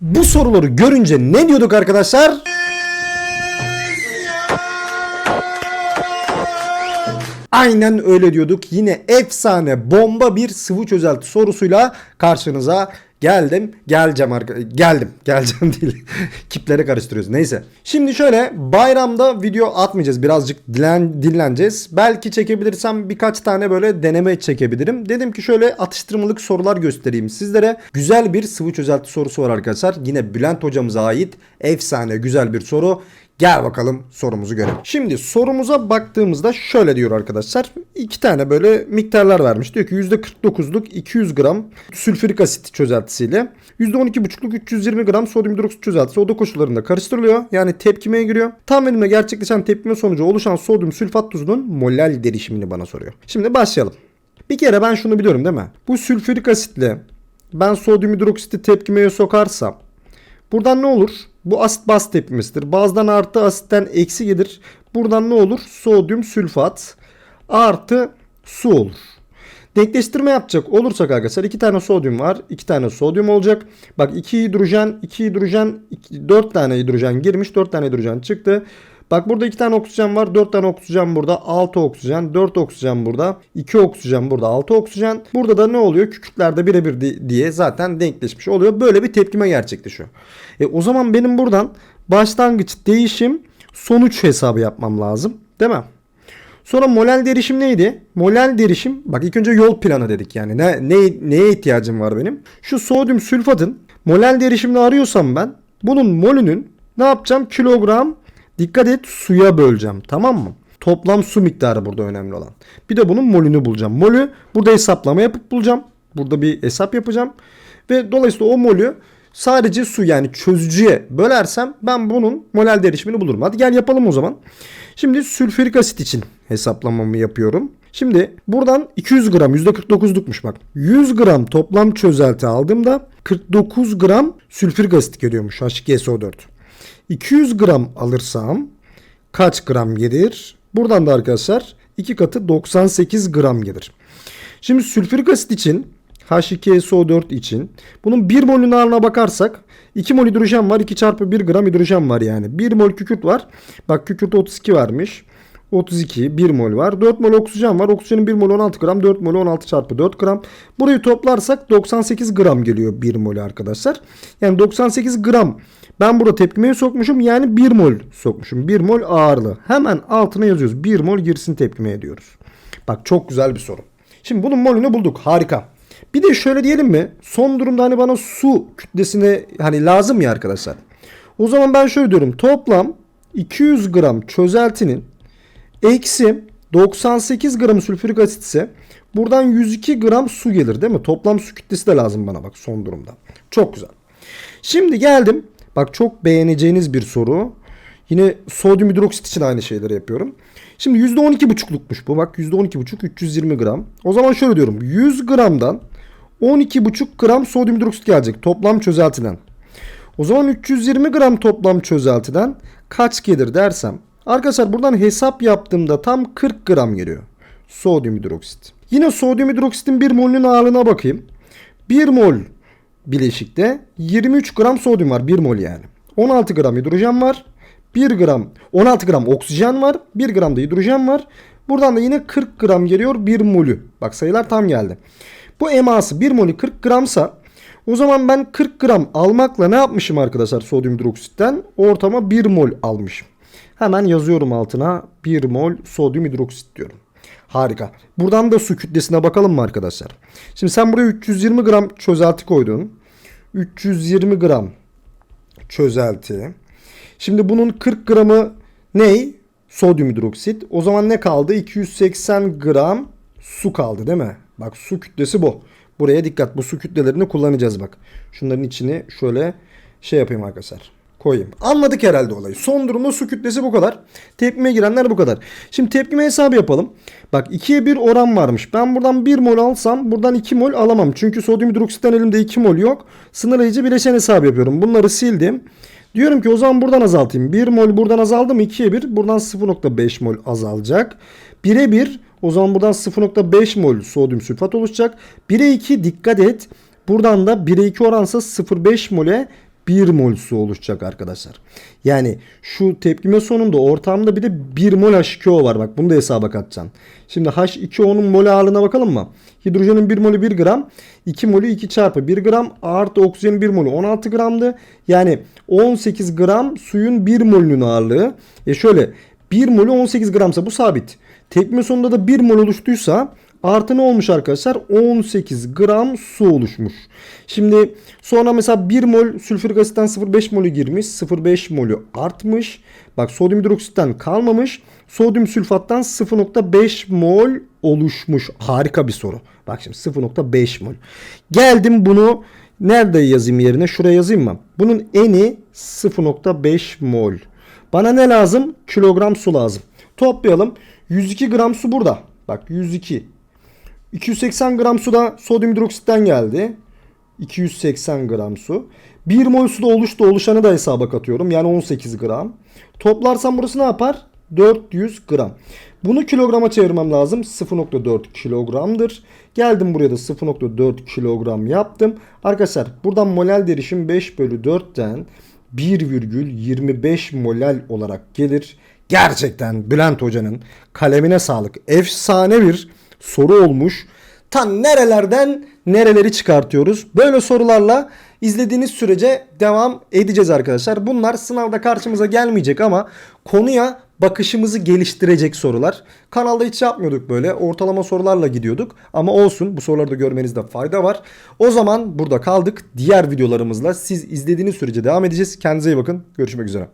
Bu soruları görünce ne diyorduk arkadaşlar? Aynen öyle diyorduk. Yine efsane bomba bir sıvı çözelti sorusuyla karşınıza geldim. Geleceğim geldim. Geleceğim değil. Kipleri karıştırıyoruz. Neyse. Şimdi şöyle bayramda video atmayacağız. Birazcık dilen, dinleneceğiz. Belki çekebilirsem birkaç tane böyle deneme çekebilirim. Dedim ki şöyle atıştırmalık sorular göstereyim sizlere. Güzel bir sıvı çözelti sorusu var arkadaşlar. Yine Bülent hocamıza ait efsane güzel bir soru. Gel bakalım sorumuzu görelim. Şimdi sorumuza baktığımızda şöyle diyor arkadaşlar. İki tane böyle miktarlar vermiş. Diyor ki %49'luk 200 gram sülfürik asit çözeltisiyle %12,5'luk 320 gram sodyum hidroksit çözeltisi oda koşullarında karıştırılıyor. Yani tepkimeye giriyor. Tam verimle gerçekleşen tepkime sonucu oluşan sodyum sülfat tuzunun molal derişimini bana soruyor. Şimdi başlayalım. Bir kere ben şunu biliyorum değil mi? Bu sülfürik asitle ben sodyum hidroksiti tepkimeye sokarsam Buradan ne olur? Bu asit baz tepkimesidir. Bazdan artı asitten eksi gelir. Buradan ne olur? Sodyum sülfat artı su olur. Denkleştirme yapacak olursak arkadaşlar iki tane sodyum var. iki tane sodyum olacak. Bak iki hidrojen, iki hidrojen, iki, dört tane hidrojen girmiş. Dört tane hidrojen çıktı. Bak burada iki tane oksijen var. Dört tane oksijen burada. Altı oksijen. Dört oksijen burada. iki oksijen burada. Altı oksijen. Burada da ne oluyor? Kükürtlerde birebir di- diye zaten denkleşmiş oluyor. Böyle bir tepkime gerçekleşiyor. E, o zaman benim buradan başlangıç değişim sonuç hesabı yapmam lazım. Değil mi? Sonra molal derişim neydi? Molal derişim bak ilk önce yol planı dedik yani. Ne, ne neye ihtiyacım var benim? Şu sodyum sülfatın molal derişimini arıyorsam ben bunun molünün ne yapacağım? Kilogram dikkat et suya böleceğim. Tamam mı? Toplam su miktarı burada önemli olan. Bir de bunun molünü bulacağım. Molü burada hesaplama yapıp bulacağım. Burada bir hesap yapacağım. Ve dolayısıyla o molü sadece su yani çözücüye bölersem ben bunun molal derişimini bulurum. Hadi gel yapalım o zaman. Şimdi sülfürik asit için hesaplamamı yapıyorum. Şimdi buradan 200 gram %49'lukmuş bak. 100 gram toplam çözelti aldığımda 49 gram sülfürik asit geliyormuş H2SO4. 200 gram alırsam kaç gram gelir? Buradan da arkadaşlar 2 katı 98 gram gelir. Şimdi sülfürik asit için H2SO4 için bunun 1 molün ağırlığına bakarsak 2 mol hidrojen var 2 çarpı 1 gram hidrojen var yani. 1 mol kükürt var. Bak kükürt 32 vermiş. 32 1 mol var. 4 mol oksijen var. Oksijenin 1 mol 16 gram. 4 mol 16 çarpı 4 gram. Burayı toplarsak 98 gram geliyor 1 mol arkadaşlar. Yani 98 gram ben burada tepkimeye sokmuşum. Yani 1 mol sokmuşum. 1 mol ağırlığı. Hemen altına yazıyoruz. 1 mol girsin tepkimeye diyoruz. Bak çok güzel bir soru. Şimdi bunun molünü bulduk. Harika. Bir de şöyle diyelim mi? Son durumda hani bana su kütlesine hani lazım ya arkadaşlar. O zaman ben şöyle diyorum. Toplam 200 gram çözeltinin eksi 98 gram sülfürik asit ise buradan 102 gram su gelir değil mi? Toplam su kütlesi de lazım bana bak son durumda. Çok güzel. Şimdi geldim. Bak çok beğeneceğiniz bir soru. Yine sodyum hidroksit için aynı şeyleri yapıyorum. Şimdi %12,5'lukmuş bu. Bak %12,5 320 gram. O zaman şöyle diyorum. 100 gramdan 12,5 gram sodyum hidroksit gelecek toplam çözeltiden. O zaman 320 gram toplam çözeltiden kaç gelir dersem. Arkadaşlar buradan hesap yaptığımda tam 40 gram geliyor. Sodyum hidroksit. Yine sodyum hidroksitin 1 molünün ağırlığına bakayım. 1 mol bileşikte 23 gram sodyum var 1 mol yani. 16 gram hidrojen var. 1 gram 16 gram oksijen var. 1 gram da hidrojen var. Buradan da yine 40 gram geliyor 1 molü. Bak sayılar tam geldi. Bu eması 1 molü 40 gramsa o zaman ben 40 gram almakla ne yapmışım arkadaşlar sodyum hidroksitten? Ortama 1 mol almışım. Hemen yazıyorum altına 1 mol sodyum hidroksit diyorum. Harika. Buradan da su kütlesine bakalım mı arkadaşlar? Şimdi sen buraya 320 gram çözelti koydun. 320 gram çözelti. Şimdi bunun 40 gramı ney? Sodyum hidroksit. O zaman ne kaldı? 280 gram su kaldı değil mi? Bak su kütlesi bu. Buraya dikkat. Bu su kütlelerini kullanacağız bak. Şunların içini şöyle şey yapayım arkadaşlar. Koyayım. Anladık herhalde olayı. Son durumda su kütlesi bu kadar. Tepkime girenler bu kadar. Şimdi tepkime hesabı yapalım. Bak 2'ye 1 oran varmış. Ben buradan 1 mol alsam buradan 2 mol alamam. Çünkü sodyum hidroksitten elimde 2 mol yok. Sınırlayıcı bileşen hesabı yapıyorum. Bunları sildim. Diyorum ki o zaman buradan azaltayım. 1 mol buradan azaldı mı 2'ye 1. Buradan 0.5 mol azalacak. 1'e 1 o zaman buradan 0.5 mol sodyum sülfat oluşacak. 1'e 2 dikkat et. Buradan da 1'e 2 oransa 0.5 mole 1 mol su oluşacak arkadaşlar. Yani şu tepkime sonunda ortamda bir de 1 mol H2O var. Bak bunu da hesaba katacaksın. Şimdi H2O'nun mol ağırlığına bakalım mı? Hidrojenin 1 molü 1 gram. 2 molü 2 çarpı 1 gram artı oksijenin 1 molü 16 gramdı. Yani 18 gram suyun 1 molünün ağırlığı. E şöyle 1 molü 18 gramsa bu sabit. Tepkime sonunda da 1 mol oluştuysa artı ne olmuş arkadaşlar? 18 gram su oluşmuş. Şimdi sonra mesela 1 mol sülfürik asitten 0,5 molü girmiş. 0,5 molü artmış. Bak sodyum hidroksitten kalmamış. Sodyum sülfattan 0,5 mol oluşmuş. Harika bir soru. Bak şimdi 0,5 mol. Geldim bunu nerede yazayım yerine? Şuraya yazayım mı? Bunun eni 0,5 mol. Bana ne lazım? Kilogram su lazım. Toplayalım. 102 gram su burada. Bak 102. 280 gram su da sodyum hidroksitten geldi. 280 gram su. 1 mol suda oluştu. Oluşanı da hesaba katıyorum. Yani 18 gram. Toplarsam burası ne yapar? 400 gram. Bunu kilograma çevirmem lazım. 0.4 kilogramdır. Geldim buraya da 0.4 kilogram yaptım. Arkadaşlar buradan molal derişim 5 bölü 4'ten 1,25 molal olarak gelir. Gerçekten Bülent Hoca'nın kalemine sağlık. Efsane bir soru olmuş. Tam nerelerden nereleri çıkartıyoruz. Böyle sorularla izlediğiniz sürece devam edeceğiz arkadaşlar. Bunlar sınavda karşımıza gelmeyecek ama konuya bakışımızı geliştirecek sorular. Kanalda hiç yapmıyorduk böyle. Ortalama sorularla gidiyorduk. Ama olsun bu soruları da görmenizde fayda var. O zaman burada kaldık. Diğer videolarımızla siz izlediğiniz sürece devam edeceğiz. Kendinize iyi bakın. Görüşmek üzere.